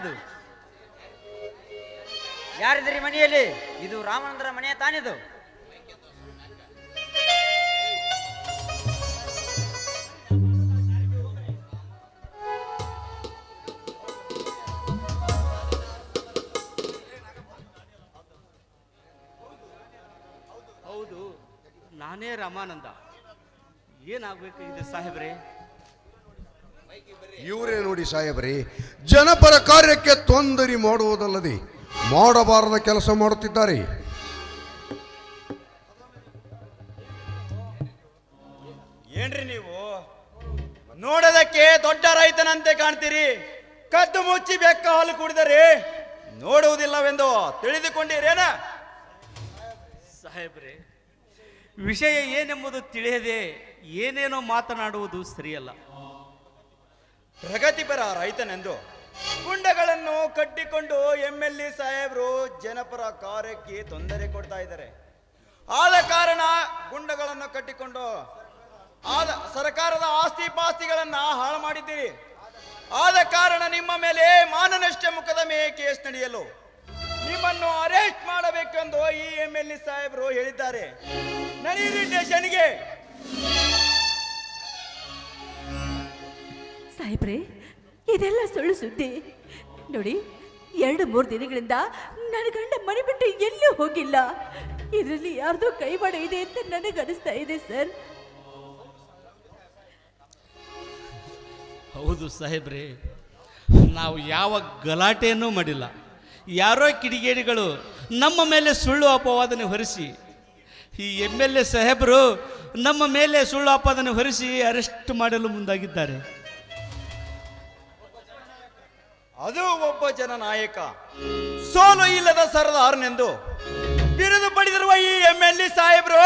ತಾನಿದು? ಯಾರಿದ್ರಿ ಮನೆಯಲ್ಲಿ? ಇದು ರಾಮಾನಂದರ ಮನೆಯ ತಾನಿದು? ಹೌದು ನಾನೇ ರಾಮಾನಂದ. ಇದೆ ಸಾಹೇಬ್ರೆ? ಇವರೇ ನೋಡಿ ಸಾಹೇಬ್ರಿ ಜನಪರ ಕಾರ್ಯಕ್ಕೆ ತೊಂದರೆ ಮಾಡುವುದಲ್ಲದೆ ಮಾಡಬಾರದ ಕೆಲಸ ಮಾಡುತ್ತಿದ್ದಾರೆ. ಏನ್ರಿ ನೀವು? ನೋಡೋದಕ್ಕೆ ದೊಡ್ಡ ರೈತನಂತೆ ಕಾಣ್ತೀರಿ. ಕದ್ದು ಮುಚ್ಚಿ ಬೆಕ್ಕ ಹಾಲು ಕುಡಿದರೆ ನೋಡುವುದಿಲ್ಲವೆಂದು ತಿಳಿದುಕೊಂಡಿರೇನ? ಸಾಹೇಬ್ರೆ ವಿಷಯ ಏನೆಂಬುದು ತಿಳಿಯದೆ ಏನೇನೋ ಮಾತನಾಡುವುದು ಸರಿಯಲ್ಲ. ಪ್ರಗತಿಪರ ರೈತನೆಂದು ಗುಂಡಗಳನ್ನು ಕಟ್ಟಿಕೊಂಡು ಎಂ ಎಲ್ ಎ ಸಾಹೇಬರು ಜನಪರ ಕಾರ್ಯಕ್ಕೆ ತೊಂದರೆ ಕೊಡ್ತಾ ಇದ್ದಾರೆ. ಆದ ಕಾರಣ ಗುಂಡಗಳನ್ನು ಕಟ್ಟಿಕೊಂಡು ಆದ ಸರ್ಕಾರದ ಆಸ್ತಿ ಪಾಸ್ತಿಗಳನ್ನ ಹಾಳು ಮಾಡಿದ್ದೀರಿ. ಆದ ಕಾರಣ ನಿಮ್ಮ ಮೇಲೆ ಮಾನನಷ್ಟ ಮುಖದಮೆ ಕೇಸ್ ನಡೆಯಲು ನಿಮ್ಮನ್ನು ಅರೆಸ್ಟ್ ಮಾಡಬೇಕೆಂದು ಈ ಎಂ ಎಲ್ ಎ ಸಾಹೇಬರು ಹೇಳಿದ್ದಾರೆ. ನಡೆಯಿರಿ ಸ್ಟೇಷನ್ಗೆ ಸಾಹೇಬ್ರೆ, ಇದೆಲ್ಲ ಸುಳ್ಳು ಸುದ್ದಿ. ನೋಡಿ, ಎರಡು ಮೂರು ದಿನಗಳಿಂದ ನನ್ನ ಗಂಡ ಮನೆ ಬಿಟ್ಟು ಎಲ್ಲೂ ಹೋಗಿಲ್ಲ. ಇದರಲ್ಲಿ ಯಾರ್ದೋ ಕೈವಾಡ ಇದೆ ಅಂತ ನನಗೆ ಅನಿಸ್ತಾ ಇದೆ, ಸರ್. ಹೌದು ಸಾಹೇಬ್ರೆ, ನಾವು ಯಾವ ಗಲಾಟೆಯನ್ನೂ ಮಾಡಿಲ್ಲ. ಯಾರೋ ಕಿಡಿಗೇಡಿಗಳು ನಮ್ಮ ಮೇಲೆ ಸುಳ್ಳು ಅಪವಾದನೆ ಹೊರಿಸಿ, ಈ ಎಂ ಎಲ್ ಎ ಸಾಹೇಬರು ನಮ್ಮ ಮೇಲೆ ಸುಳ್ಳು ಅಪವಾದನೆ ಹೊರಿಸಿ ಅರೆಸ್ಟ್ ಮಾಡಲು ಮುಂದಾಗಿದ್ದಾರೆ. ಅದು ಒಬ್ಬ ಜನನಾಯಕ. ಸೋಲು ಇಲ್ಲದ ಸರದಾರನೆಂದು ಬಿರುದು ಪಡೆದಿರುವ ಈ ಎಂ ಎಲ್ ಎ ಸಾಹೇಬ್ರು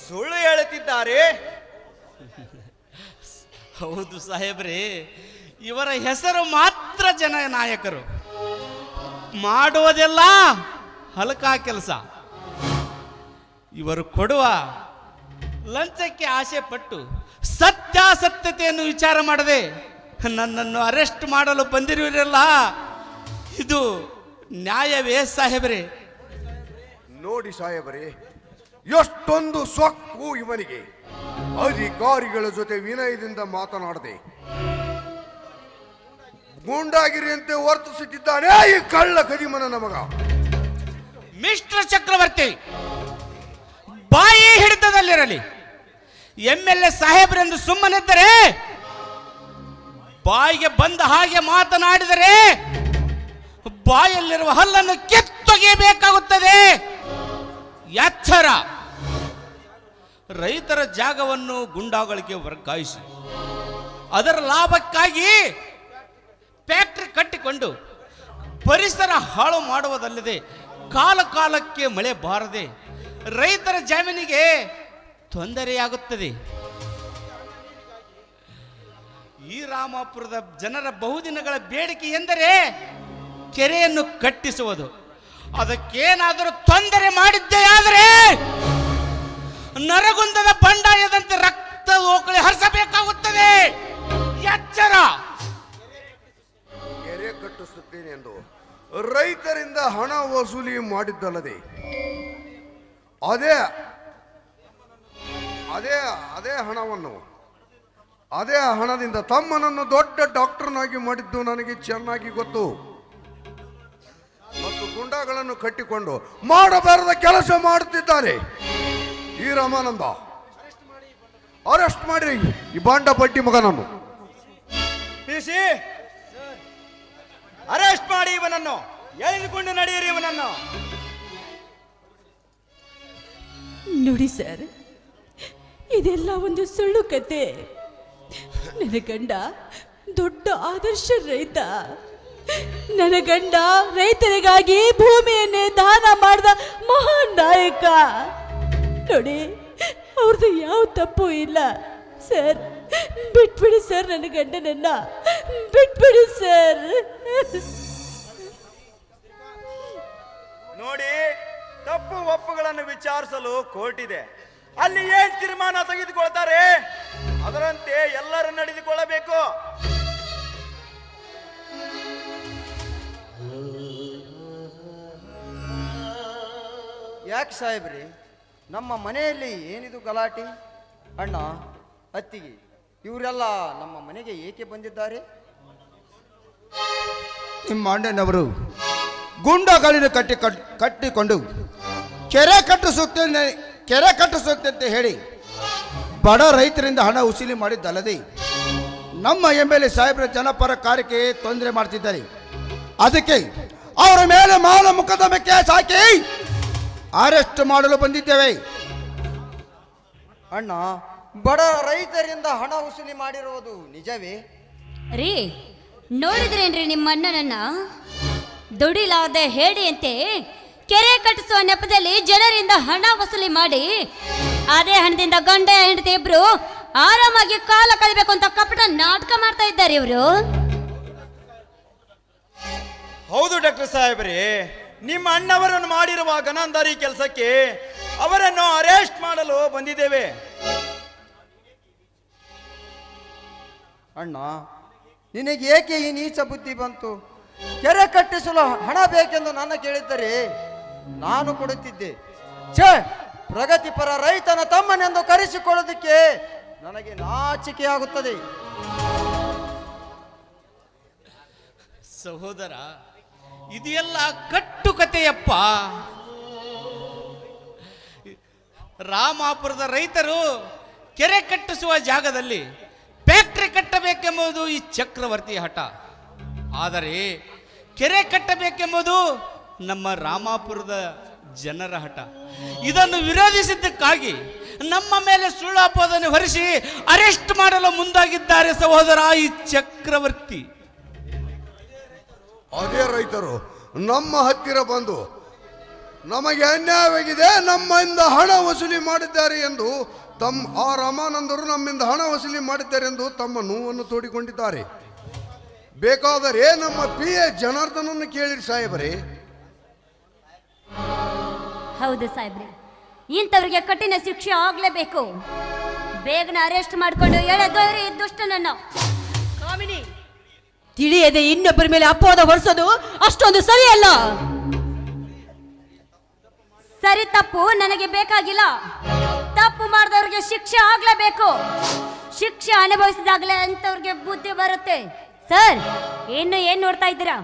ಸುಳ್ಳು ಹೇಳುತ್ತಿದ್ದಾರೆ. ಹೌದು ಸಾಹೇಬ್ರಿ, ಇವರ ಹೆಸರು ಮಾತ್ರ ಜನ ನಾಯಕರು ಮಾಡುವುದೆಲ್ಲ ಹಲಕ ಕೆಲಸ. ಇವರು ಕೊಡುವ ಲಂಚಕ್ಕೆ ಆಸೆ ಪಟ್ಟು ಸತ್ಯಾಸತ್ಯತೆಯನ್ನು ವಿಚಾರ ಮಾಡದೆ ನನ್ನನ್ನು ಅರೆಸ್ಟ್ ಮಾಡಲು ಬಂದಿರುವಿರಲ್ಲ? ಇದು ನ್ಯಾಯವೇ ಸಾಹೇಬ್ರೆ? ನೋಡಿ ಸಾಹೇಬರೇ ಎಷ್ಟೊಂದು ಸೊಕ್ಕು ಇವನಿಗೆ. ಅಧಿಕಾರಿಗಳ ಜೊತೆ ವಿನಯದಿಂದ ಮಾತನಾಡದೆ ಗೂಂಡಾಗಿರಿಯಂತೆ ವರ್ತಿಸುತ್ತಿದ್ದಾನೆ ಈ ಕಳ್ಳ ಕದಿಮನ ನಮಗ ಮಿಸ್ಟರ್ ಚಕ್ರವರ್ತಿ ಬಾಯಿ ಹಿಡಿತದಲ್ಲಿರಲಿ. ಎಂ ಎಲ್ ಎ ಸಾಹೇಬ್ರೆಂದು ಸುಮ್ಮನಿದ್ದರೆ ಬಾಯಿಗೆ ಬಂದ ಹಾಗೆ ಮಾತನಾಡಿದರೆ ಬಾಯಲ್ಲಿರುವ ಹಲ್ಲನ್ನು ಕೆತ್ತೊಗೆಯಬೇಕಾಗುತ್ತದೆ. ಎಚ್ಚರ ರೈತರ ಜಾಗವನ್ನು ಗುಂಡಾಗಳಿಗೆ ವರ್ಗಾಯಿಸಿ, ಅದರ ಲಾಭಕ್ಕಾಗಿ ಫ್ಯಾಕ್ಟ್ರಿ ಕಟ್ಟಿಕೊಂಡು ಪರಿಸರ ಹಾಳು ಮಾಡುವುದಲ್ಲದೆ ಕಾಲ ಕಾಲಕ್ಕೆ ಮಳೆ ಬಾರದೆ ರೈತರ ಜಮೀನಿಗೆ ತೊಂದರೆಯಾಗುತ್ತದೆ. ಈ ರಾಮಾಪುರದ ಜನರ ಬಹುದಿನಗಳ ಬೇಡಿಕೆ ಎಂದರೆ ಕೆರೆಯನ್ನು ಕಟ್ಟಿಸುವುದು. ಅದಕ್ಕೇನಾದರೂ ತೊಂದರೆ ಮಾಡಿದ್ದೇ ಆದರೆ ನರಗುಂದದ ಬಂಡಾಯದಂತೆ ರಕ್ತ ಓಕಳಿ ಹರಿಸಬೇಕಾಗುತ್ತದೆ. ಎಚ್ಚರ. ಕೆರೆ ಕಟ್ಟಿಸುತ್ತೇನೆ ಎಂದು ರೈತರಿಂದ ಹಣ ವಸೂಲಿ ಮಾಡಿದ್ದಲ್ಲದೆ, ಅದೇ ಅದೇ ಅದೇ ಹಣವನ್ನು ಅದೇ ಹಣದಿಂದ ತಮ್ಮನನ್ನು ದೊಡ್ಡ ಡಾಕ್ಟರ್ನಾಗಿ ಮಾಡಿದ್ದು ನನಗೆ ಚೆನ್ನಾಗಿ ಗೊತ್ತು. ಮತ್ತು ಗುಂಡಗಳನ್ನು ಕಟ್ಟಿಕೊಂಡು ಮಾಡಬಾರದ ಕೆಲಸ ಮಾಡುತ್ತಿದ್ದಾರೆ. ಈ ರಾಮಾನಂದ ಅರೆಸ್ಟ್ ಮಾಡಿ ಈ ಬಾಂಡ ಪಟ್ಟಿ ಮಗನನ್ನು. ಪಿಸಿ ಅರೆಸ್ಟ್ ಮಾಡಿ ಇವನನ್ನು. ಎಳೆದುಕೊಂಡು ನಡೆಯಿರಿ ಇವನನ್ನು. ನೋಡಿ ಸರ್ ಇದೆಲ್ಲ ಒಂದು ಸುಳ್ಳು ಕತೆ. ನನ್ನ ಗಂಡ ದೊಡ್ಡ ಆದರ್ಶ ರೈತ. ನನ್ನ ಗಂಡ ರೈತರಿಗಾಗಿ ಭೂಮಿಯನ್ನೇ ದಾನ ಮಾಡಿದ ಮಹಾನ್ ನಾಯಕ. ನೋಡಿ ಅವ್ರದ್ದು ಯಾವ ತಪ್ಪು ಇಲ್ಲ. ಸರ್, ಬಿಟ್ಬಿಡಿ ಸರ್ ನನ್ನ ಗಂಡನನ್ನ. ಬಿಟ್ಬಿಡಿ ಸರ್. ನೋಡಿ, ತಪ್ಪು ಒಪ್ಪುಗಳನ್ನು ವಿಚಾರಿಸಲು ಕೋರ್ಟ್ ಇದೆ. ಅಲ್ಲಿ ಏನ್ ತೀರ್ಮಾನ ತೆಗೆದುಕೊಳ್ತಾರೆ? ಅದರಂತೆ ಎಲ್ಲರೂ ನಡೆದುಕೊಳ್ಳಬೇಕು. ಯಾಕೆ ಸಾಹೇಬ್ರಿ ನಮ್ಮ ಮನೆಯಲ್ಲಿ ಏನಿದು ಗಲಾಟೆ? ಅಣ್ಣ ಅತ್ತಿಗೆ ಇವರೆಲ್ಲ ನಮ್ಮ ಮನೆಗೆ ಏಕೆ ಬಂದಿದ್ದಾರೆ? ನಿಮ್ಮ ಅಣ್ಣನವರು ಗುಂಡಗಳನ್ನು ಕಟ್ಟಿ ಕಟ್ಟಿಕೊಂಡು ಕೆರೆ ಕಟ್ಟು ಸುತ್ತ ಕೆರೆ ಕಟ್ಟಿಸುತ್ತಂತೆ ಹೇಳಿ ಬಡ ರೈತರಿಂದ ಹಣ ಉಸಿಲಿ ಮಾಡಿದ್ದಲ್ಲದೆ ನಮ್ಮ ಎಂ ಎಲ್ ಎ ಸಾಹೇಬರ ಜನಪರ ಕಾರ್ಯಕ್ಕೆ ತೊಂದರೆ ಮಾಡ್ತಿದ್ದಾರೆ. ಅದಕ್ಕೆ ಅವರ ಮೇಲೆ ಮಾನ ಮುಖದಮೆ ಕೇಸ್ ಹಾಕಿ ಅರೆಸ್ಟ್ ಮಾಡಲು ಬಂದಿದ್ದೇವೆ. ಅಣ್ಣ, ಬಡ ರೈತರಿಂದ ಹಣ ವಸೂಲಿ ಮಾಡಿರುವುದು ನಿಜವೇ? ರೀ, ನೋಡಿದ್ರೇನ್ರಿ ನಿಮ್ಮ ಅಣ್ಣನನ್ನ ದುಡಿಲಾದ ಹೇಡಿಯಂತೆ ಕೆರೆ ಕಟ್ಟಿಸುವ ನೆಪದಲ್ಲಿ ಜನರಿಂದ ಹಣ ವಸೂಲಿ ಮಾಡಿ ಅದೇ ಹಣದಿಂದ ಗಂಡ ಹೆಂಡತಿ ಇಬ್ರು ಆರಾಮಾಗಿ ಕಾಲ ಕಳಿಬೇಕು ಅಂತ ಕಪಟ ನಾಟಕ ಮಾಡ್ತಾ ಇದ್ದಾರೆ ಇವರು. ಹೌದು ಡಾಕ್ಟರ್ ಸಾಹೇಬ್ರಿ ನಿಮ್ಮ ಅಣ್ಣವರನ್ನು ಮಾಡಿರುವ ಗನಾಂಧಾರಿ ಕೆಲಸಕ್ಕೆ ಅವರನ್ನು ಅರೆಸ್ಟ್ ಮಾಡಲು ಬಂದಿದ್ದೇವೆ. ಅಣ್ಣ ನಿನಗೆ ಏಕೆ ಈ ನೀಚ ಬುದ್ಧಿ ಬಂತು? ಕೆರೆ ಕಟ್ಟಿಸಲು ಹಣ ಬೇಕೆಂದು ನನ್ನ ಕೇಳಿದ್ದರೆ ನಾನು ಕೊಡುತ್ತಿದ್ದೆ. ಛೇ! ಪ್ರಗತಿಪರ ರೈತನ ತಮ್ಮನೆಂದು ಕರೆಸಿಕೊಳ್ಳೋದಕ್ಕೆ ನನಗೆ ನಾಚಿಕೆಯಾಗುತ್ತದೆ ಸಹೋದರ ಇದೆಲ್ಲ ಕಟ್ಟುಕತೆಯಪ್ಪ ರಾಮಾಪುರದ ರೈತರು ಕೆರೆ ಕಟ್ಟಿಸುವ ಜಾಗದಲ್ಲಿ ಫ್ಯಾಕ್ಟ್ರಿ ಕಟ್ಟಬೇಕೆಂಬುದು ಈ ಚಕ್ರವರ್ತಿ ಹಠ. ಆದರೆ ಕೆರೆ ಕಟ್ಟಬೇಕೆಂಬುದು ನಮ್ಮ ರಾಮಾಪುರದ ಜನರ ಹಠ. ಇದನ್ನು ವಿರೋಧಿಸಿದ್ದಕ್ಕಾಗಿ ನಮ್ಮ ಮೇಲೆ ಸುಳ್ಳಾಪೋದನ್ನು ಹೊರಿಸಿ ಅರೆಸ್ಟ್ ಮಾಡಲು ಮುಂದಾಗಿದ್ದಾರೆ ಸಹೋದರ ಈ ಚಕ್ರವರ್ತಿ. ಅದೇ ರೈತರು, ನಮ್ಮ ಹತ್ತಿರ ಬಂದು ನಮಗೆ ಅನ್ಯಾಯವಾಗಿದೆ, ನಮ್ಮಿಂದ ಹಣ ವಸೂಲಿ ಮಾಡಿದ್ದಾರೆ ಎಂದು ತಮ್ಮ ಆ ರಾಮಾನಂದರು ನಮ್ಮಿಂದ ಹಣ ವಸೂಲಿ ಮಾಡಿದ್ದಾರೆ ಎಂದು ತಮ್ಮ ನೋವನ್ನು ತೋಡಿಕೊಂಡಿದ್ದಾರೆ. ಬೇಕಾದರೆ ನಮ್ಮ ಪಿ ಎ ಜನಾರ್ದನನ್ನು ಕೇಳಿರಿ ಸಾಹೇಬರೇ. ಹೌದು ಸಾಹೇಬ್ರಿ. ಇಂಥವ್ರಿಗೆ ಕಠಿಣ ಶಿಕ್ಷೆ ಆಗ್ಲೇಬೇಕು. ಬೇಗನೆ ಅರೆಸ್ಟ್ ಮಾಡ್ಕೊಂಡು ಎಳೆದೋರಿ ದುಷ್ಟನನ್ನು. ಕಾಮಿನಿ! ತಿಳಿಯದೆ ಇನ್ನೊಬ್ಬರ ಮೇಲೆ ಅಪವಾದ ಹೊರಿಸೋದು ಅಷ್ಟೊಂದು ಸರಿಯಲ್ಲ. ಸರಿ ತಪ್ಪು ನನಗೆ ಬೇಕಾಗಿಲ್ಲ. ತಪ್ಪು ಮಾಡಿದವ್ರಿಗೆ ಶಿಕ್ಷೆ ಆಗ್ಲೇಬೇಕು. ಶಿಕ್ಷೆ ಅನುಭವಿಸಿದಾಗಲೇ ಅಂತವ್ರಿಗೆ ಬುದ್ಧಿ ಬರುತ್ತೆ. ಸರ್ ಇನ್ನು ಏನ್ ನೋಡ್ತಾ ಇದ್ದೀರಾ?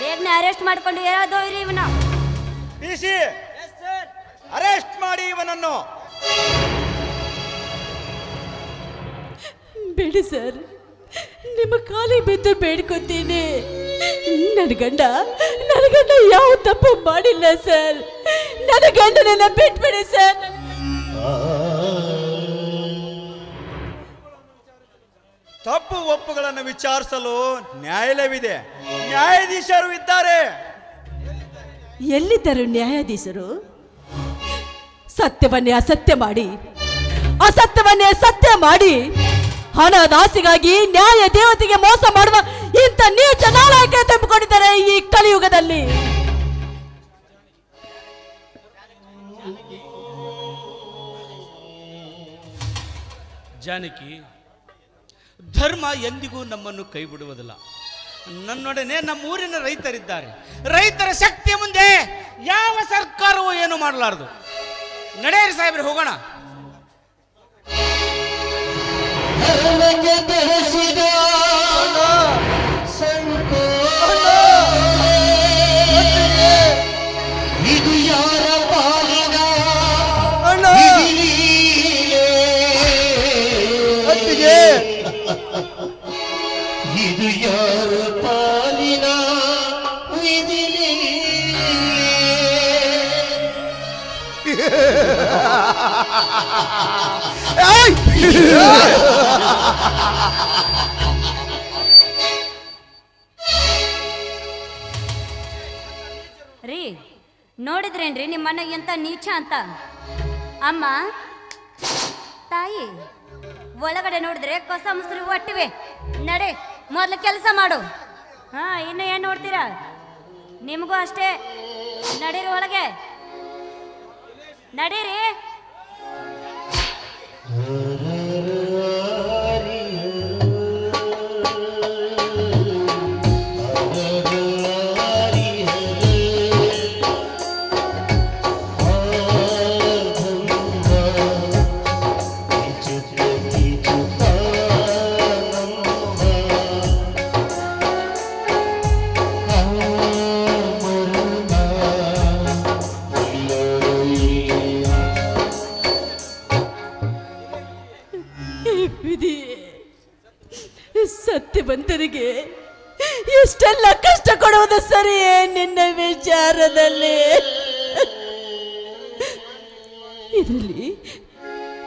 ಬೇಗನೆ ಅರೆಸ್ಟ್ ಮಾಡ್ಕೊಂಡು ಯಾವ್ದೋರಿ ಇವನ ಪಿ ಸಿ! ಅರೆಸ್ಟ್ ಮಾಡಿ ಇವನನ್ನು. ಬೇಡಿ ಸರ್ ನಿಮ್ಮ ಕಾಲಿ ಬಿದ್ದು ಬೇಡ್ಕೊತೀನಿ. ನನ್ನ ಗಂಡ ನನ್ನ ಗಂಡ ಯಾವ ತಪ್ಪು ಮಾಡಿಲ್ಲ ಸರ್. ನನ್ನ ಗಂಡನೆಲ್ಲ ಬಿಟ್ಬಿಡಿ ಸರ್. ತಪ್ಪು ಒಪ್ಪುಗಳನ್ನು ವಿಚಾರಿಸಲು ನ್ಯಾಯಾಲಯವಿದೆ. ನ್ಯಾಯಾಧೀಶರು ಇದ್ದಾರೆ. ಎಲ್ಲಿದ್ದರು ನ್ಯಾಯಾಧೀಶರು? ಸತ್ಯವನ್ನೇ ಅಸತ್ಯ ಮಾಡಿ, ಅಸತ್ಯವನ್ನೇ ಸತ್ಯ ಮಾಡಿ ಹಣದಾಸಿಗಾಗಿ ನ್ಯಾಯ ದೇವತೆಗೆ ಮೋಸ ಮಾಡುವ ಇಂಥ ನೀಚ ನಾಲಾಯಕ ತುಂಬಿಕೊಂಡಿದ್ದಾರೆ ಈ ಕಲಿಯುಗದಲ್ಲಿ. ಜಾನಕಿ, ಧರ್ಮ ಎಂದಿಗೂ ನಮ್ಮನ್ನು ಕೈ ಬಿಡುವುದಿಲ್ಲ ನನ್ನೊಡನೆ ನಮ್ಮ ಊರಿನ ರೈತರಿದ್ದಾರೆ. ರೈತರ ಶಕ್ತಿಯ ಮುಂದೆ ಯಾವ ಸರ್ಕಾರವೂ ಏನು ಮಾಡಲಾರದು? ನಡೆಯಿರಿ ಸಾಹೇಬ್ರಿ ಹೋಗೋಣ. ರೀ, ನೋಡಿದ್ರೇನ್ರಿ ನಿಮ್ಮ ಎಂತ ನೀಚ ಅಂತ? ಅಮ್ಮ, ತಾಯಿ, ಒಳಗಡೆ ನೋಡಿದ್ರೆ ಕೊಸ ಮುಸುರು ಒಟ್ಟಿವೆ. ನಡೆ, ಮೊದಲು ಕೆಲಸ ಮಾಡು. ಹಾ, ಇನ್ನು ಏನು ನೋಡ್ತೀರಾ? ನಿಮಗೂ ಅಷ್ಟೇ. ನಡೀರಿ ಒಳಗೆ. ನಡೀರಿ. ಕೊಡುವುದು ಸರಿಯೇ ನಿನ್ನ ವಿಚಾರದಲ್ಲಿ? ಇದರಲ್ಲಿ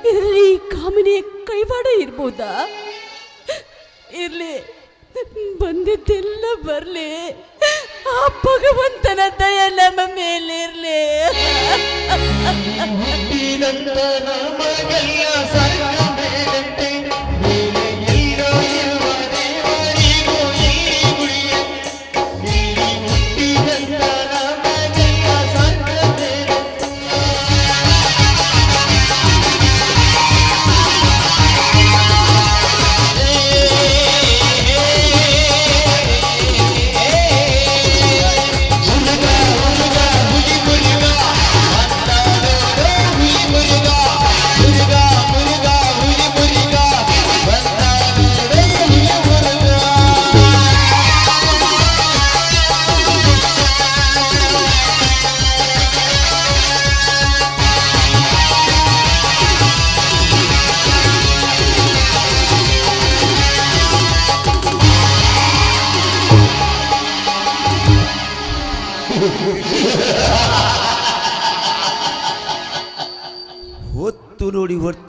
ಇದರಲ್ಲಿ ಕಾಮಿನಿಯ ಕೈವಾಡ ಇರ್ಬೋದಾ? ಇರ್ಲಿ, ಬಂದಿದ್ದೆಲ್ಲ ಬರ್ಲಿ. ಆ ಭಗವಂತನ ದಯ ನಮ್ಮ ಮೇಲಿರ್ಲಿ.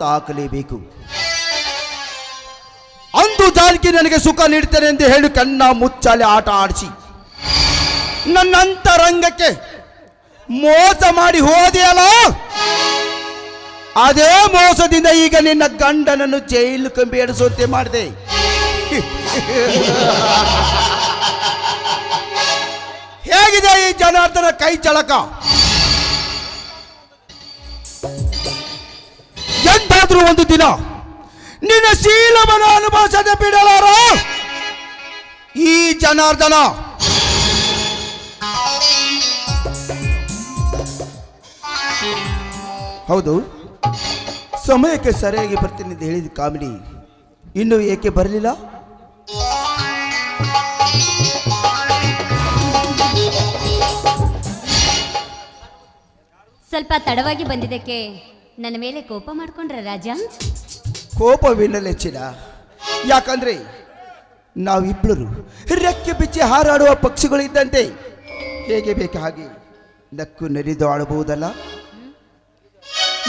ಹಾಕಲೇಬೇಕು. ಅಂದು ಜಾನಕಿ ನನಗೆ ಸುಖ ನೀಡ್ತೇನೆ ಎಂದು ಹೇಳಿ ಕಣ್ಣ ಮುಚ್ಚಾಲೆ ಆಟ ಆಡಿಸಿ. ನನ್ನ ಅಂತರಂಗಕ್ಕೆ ಮೋಸ ಮಾಡಿ ಹೋದೆಯಲ್ಲ? ಅದೇ ಮೋಸದಿಂದ ಈಗ ನಿನ್ನ ಗಂಡನನ್ನು ಜೈಲು ಕಂಬಿ ಎಡಿಸುವಂತೆ ಮಾಡಿದೆ. ಹೇಗಿದೆ ಈ ಜನಾರ್ದನ ಕೈ ಚಳಕ? ಒಂದು ದಿನ ನಿನ್ನ ಶೀಲವನ್ನು ಅನುಭವಿಸದೆ ಬಿಡಲಾರ? ಈ ಜನಾರ್ದನ. ಹೌದು. ಸಮಯಕ್ಕೆ ಸರಿಯಾಗಿ ಬರ್ತೀನಿ ಅಂತ ಹೇಳಿದ ಕಾಮಿಡಿ ಇನ್ನು ಏಕೆ ಬರಲಿಲ್ಲ? ಸ್ವಲ್ಪ ತಡವಾಗಿ ಬಂದಿದ್ದಕ್ಕೆ ನನ್ನ ಮೇಲೆ ಕೋಪ ಮಾಡ್ಕೊಂಡ್ರ ರಾಜ? ಕೋಪವಿಲ್ಲಲೆ ಹೆಚ್ಚಿನ ಯಾಕಂದ್ರೆ ನಾವಿಬ್ಬರು ರೆಕ್ಕೆ ಬಿಚ್ಚಿ ಹಾರಾಡುವ ಪಕ್ಷಿಗಳು ಇದ್ದಂತೆ ಹೇಗೆ ಬೇಕು ಹಾಗೆ ನಕ್ಕು ನರಿದು ಆಡಬಹುದಲ್ಲ?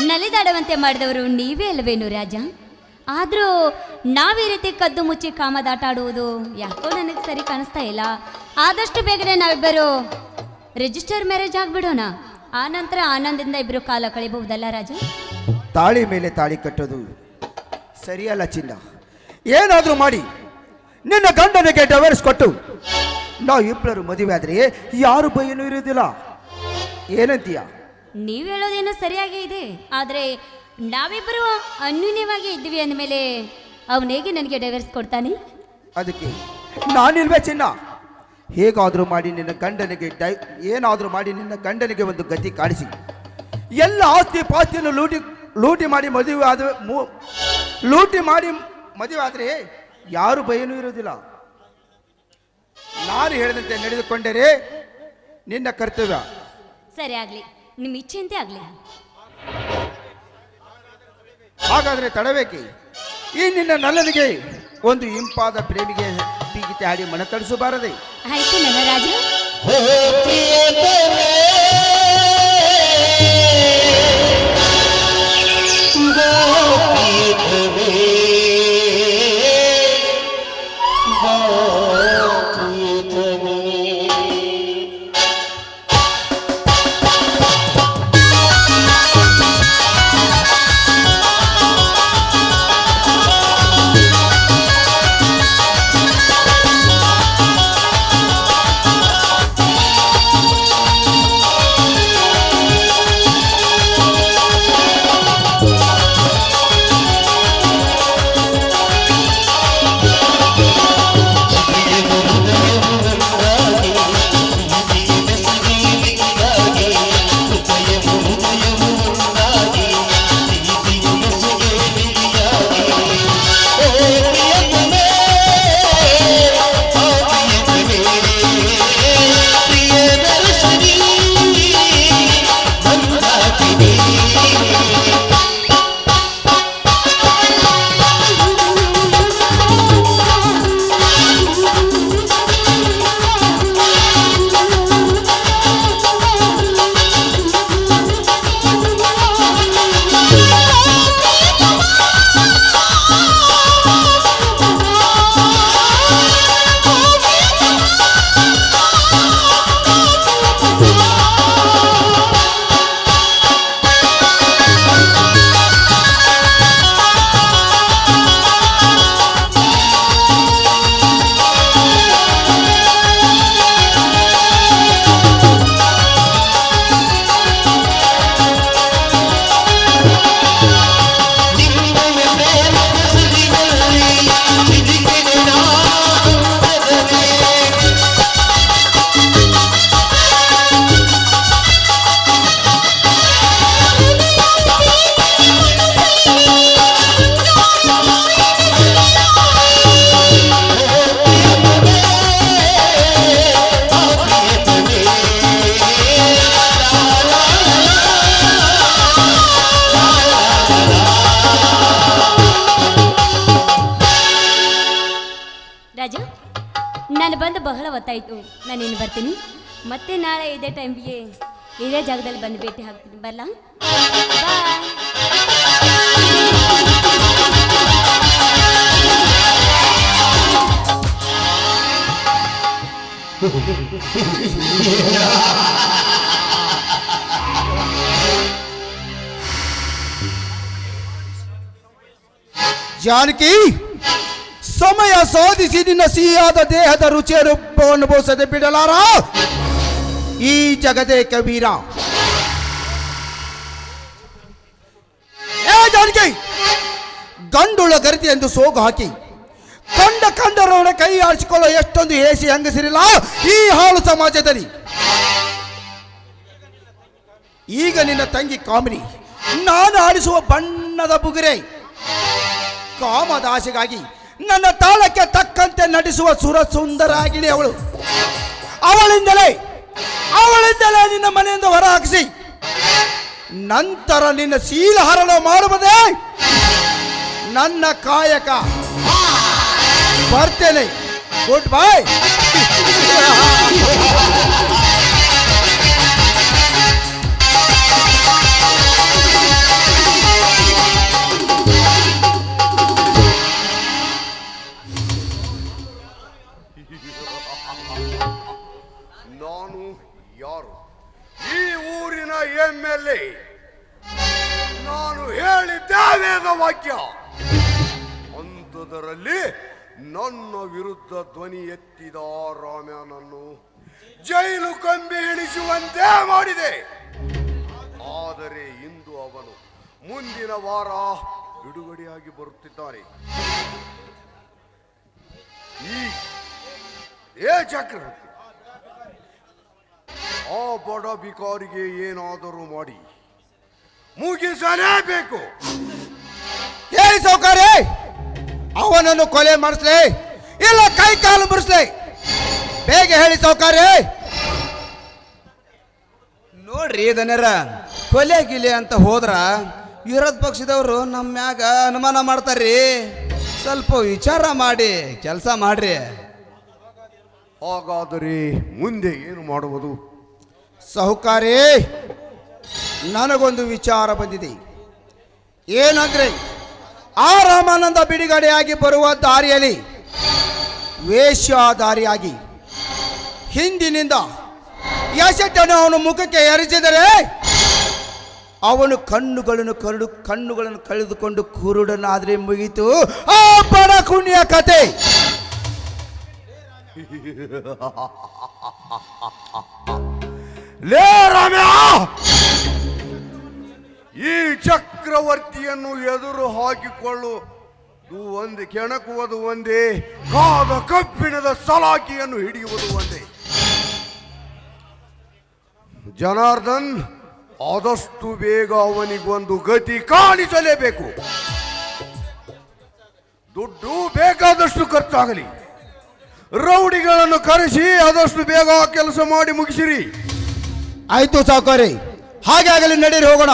ನಲಿದಾಡುವಂತೆ ಮಾಡಿದವರು ನೀವೇ ಅಲ್ವೇನು ರಾಜ? ಆದರೂ ನಾವೀ ರೀತಿ ಕದ್ದು ಮುಚ್ಚಿ ಕಾಮದಾಟ ಆಡುವುದು ಯಾಕೋ ನನಗೆ ಸರಿ ಕಾಣಿಸ್ತಾ ಇಲ್ಲ. ಆದಷ್ಟು ಬೇಗನೆ ನಾವಿಬ್ಬರು ರಿಜಿಸ್ಟರ್ ಮ್ಯಾರೇಜ್ ಆಗ್ಬಿಡೋಣ. ಆ ನಂತರ ಆನಂದದಿಂದ ಇಬ್ಬರು ಕಾಲ ಕಳಿಬಹುದಲ್ಲ ರಾಜ? ತಾಳಿ ಮೇಲೆ ತಾಳಿ ಕಟ್ಟೋದು ಸರಿಯಲ್ಲ ಚಿನ್ನ. ಏನಾದರೂ ಮಾಡಿ. ನಿನ್ನ ಗಂಡನಿಗೆ ಡವರ್ಸ್ ಕೊಟ್ಟು. ನಾವು ಇಬ್ಬರು ಮದುವೆ ಆದರೆ ಯಾರು ಭಯನೂ ಇರುವುದಿಲ್ಲ. ಏನಂತೀಯ? ನೀವು ಹೇಳೋದೇನೋ ಸರಿಯಾಗಿ ಇದೆ. ಆದರೆ ನಾವಿಬ್ಬರು ಅನ್ಯೂನ್ಯವಾಗಿ ಇದ್ವಿ ಅಂದಮೇಲೆ ಅವನೇಗೆ ಹೇಗೆ ನನಗೆ ಡೈವರ್ಸ್ ಕೊಡ್ತಾನೆ? ಅದಕ್ಕೆ ನಾನಿಲ್ವೇ ಚಿನ್ನ? ಹೇಗಾದರೂ ಮಾಡಿ ನಿನ್ನ ಗಂಡನಿಗೆ ಡೈ ಏನಾದರೂ ಮಾಡಿ ನಿನ್ನ ಗಂಡನಿಗೆ ಒಂದು ಗತಿ ಕಾಣಿಸಿ. ಎಲ್ಲ ಆಸ್ತಿ ಪಾಸ್ತಿಯನ್ನು ಲೂಟಿ ಲೂಟಿ ಮಾಡಿ ಮದುವೆ ಆದ ಮು- ಲೂಟಿ ಮಾಡಿ ಮದುವೆ ಆದರೆ ಯಾರು ಭಯನೂ ಇರೋದಿಲ್ಲ ನಾನು ಹೇಳಿದಂತೆ ನಡೆದುಕೊಂಡರೆ ನಿನ್ನ ಕರ್ತವ್ಯ. ಸರಿ ಆಗಲಿ ನಿಮ್ಮ ಇಚ್ಛೆಯಂತೆ ಆಗಲಿ. ಹಾಗಾದರೆ ತಡಬೇಕೆ? ಈ ನಿನ್ನ ನಲ್ಲನಿಗೆ ಒಂದು ಇಂಪಾದ ಪ್ರೇಮಿಗೆ ಬೀಗಿತೆ ಹಾಡಿ ಮನ ತಡಿಸಬಾರದೆ. ಆಯ್ತು ನನ್ನ ರಾಜ ಬಂದು ಬಹಳ ಹೊತ್ತಾಯಿತು. ನಾನು ಇನ್ನು ಬರ್ತೀನಿ. ಮತ್ತೆ ನಾಳೆ ಇದೇ ಟೈಮ್ಗೆ ಇದೇ ಜಾಗದಲ್ಲಿ ಬಂದು ಭೇಟಿ ಹಾಕ್ತೀನಿ ಬರಲ್ಲ ಬಾಯ್ ಜಾನಕಿ ಸಮಯ ಸಾಧಿಸಿ ನಿನ್ನ ಸಿಹಿಯಾದ ದೇಹದ ರುಚಿಯ ರೂಪವನ್ನು ಬೋಸದೆ ಬಿಡಲಾರ? ಈ ಜಗದೇ ಕಬೀರ. ಗಂಡುಳ ಗರಿತಿ ಎಂದು ಸೋಗು ಹಾಕಿ, ಕಂಡ ಕಂಡರವರ ಕೈ ಆಡಿಸಿಕೊಳ್ಳೋ ಎಷ್ಟೊಂದು ಏಸಿ ಹೆಂಗಸಿರಿಲ್ಲ ಈ ಹಾಳು ಸಮಾಜದಲ್ಲಿ. ಈಗ ನಿನ್ನ ತಂಗಿ ಕಾಮಿನಿ, ನಾನು ಆಡಿಸುವ ಬಣ್ಣದ ಬುಗುರೆ. ಕಾಮದಾಸೆಗಾಗಿ ನನ್ನ ತಾಳಕ್ಕೆ ತಕ್ಕಂತೆ ನಟಿಸುವ ಸುರ ಸುಂದರ ಆಗಿಲಿ ಅವಳು. ಅವಳಿಂದಲೇ ಅವಳಿಂದಲೇ ನಿನ್ನ ಮನೆಯಿಂದ ಹೊರ ಹಾಕಿಸಿ. ನಂತರ ನಿನ್ನ ಶೀಲಹರಣ ಮಾಡುವುದೇ ನನ್ನ ಕಾಯಕ. ಬರ್ತೇನೆ. ಗುಡ್ ಬಾಯ್ ಊರಿನ ಎಂ ಎಲ್ ಎ. ನಾನು ಹೇಳಿದ್ದೇನೆ ವಾಕ್ಯ. ಅಂಥದರಲ್ಲಿ ನನ್ನ ವಿರುದ್ಧ ಧ್ವನಿ ಎತ್ತಿದ ರಾಮ್ಯನನ್ನು ಜೈಲು ಕಂಬಿ ಇಳಿಸುವಂತೆ ಮಾಡಿದೆ. ಆದರೆ ಇಂದು ಅವನು ಮುಂದಿನ ವಾರ ಬಿಡುಗಡೆಯಾಗಿ ಬರುತ್ತಿದ್ದಾರೆ ಈ ಏ ಚಕ್ರವರ್ತಿ ಆ ಬಡ ಬಿಕಾರಿಗೆ ಏನಾದರೂ ಮಾಡಿ. ಮುಗಿಸಲೇಬೇಕು. ಹೇಳಿ ಸೌಕರ್ಯ ಅವನನ್ನು ಕೊಲೆ ಮಾಡಿಸ್ಲಿ, ಇಲ್ಲ ಕೈ ಕಾಲು ಮುರಿಸ್ಲಿ. ಬೇಗ ಹೇಳಿ ಸೌಕರ್ಯ ನೋಡ್ರಿ ದನರ ಕೊಲೆ ಗಿಲೆ ಅಂತ ಹೋದ್ರ ವಿರೋಧ ಪಕ್ಷದವರು ನಮ್ಮ ಮ್ಯಾಗ ಅನುಮಾನ ಮಾಡ್ತಾರ್ರಿ. ಸ್ವಲ್ಪ ವಿಚಾರ ಮಾಡಿ, ಕೆಲಸ ಮಾಡ್ರಿ. ಹಾಗಾದರೆ ಮುಂದೆ ಏನು ಮಾಡುವುದು? ಸಹುಕಾರಿ, ನನಗೊಂದು ವಿಚಾರ ಬಂದಿದೆ. ಏನಂದ್ರೆ, ಆ ರಾಮಾನಂದ ಬಿಡುಗಡೆಯಾಗಿ ಬರುವ ದಾರಿಯಲ್ಲಿ ವೇಷಧಾರಿಯಾಗಿ ಹಿಂದಿನಿಂದ ಎಸೆಟನ್ನು ಅವನು ಮುಖಕ್ಕೆ ಎರಚಿದರೆ ಅವನು ಕಣ್ಣುಗಳನ್ನು ಕರಡು, ಕಣ್ಣುಗಳನ್ನು ಕಳೆದುಕೊಂಡು ಕುರುಡನಾದ್ರೆ ಮುಗಿತು. ಆ ಬಡ ಕುಣಿಯ ಕತೆ! ಲೇ ರಾಮ್ಯ ಈ ಚಕ್ರವರ್ತಿಯನ್ನು ಎದುರು ಹಾಕಿಕೊಳ್ಳು. ಒಂದು, ಕೆಣಕುವುದು ಒಂದೇ, ಕಾದ ಕಬ್ಬಿಣದ ಸಲಾಕಿಯನ್ನು ಹಿಡಿಯುವುದು ಒಂದೇ. ಜನಾರ್ದನ್, ಆದಷ್ಟು ಬೇಗ ಅವನಿಗೊಂದು ಗತಿ ಕಾಣಿಸಲೇಬೇಕು. ದುಡ್ಡು ಬೇಕಾದಷ್ಟು ಖರ್ಚಾಗಲಿ. ರೌಡಿಗಳನ್ನು ಕರೆಸಿ ಆದಷ್ಟು ಬೇಗ ಕೆಲಸ ಮಾಡಿ ಮುಗಿಸಿರಿ. ಆಯ್ತು ಸಾವುಕಾರಿ. ಹಾಗೆ ಆಗಲಿ ನಡೀರಿ ಹೋಗೋಣ.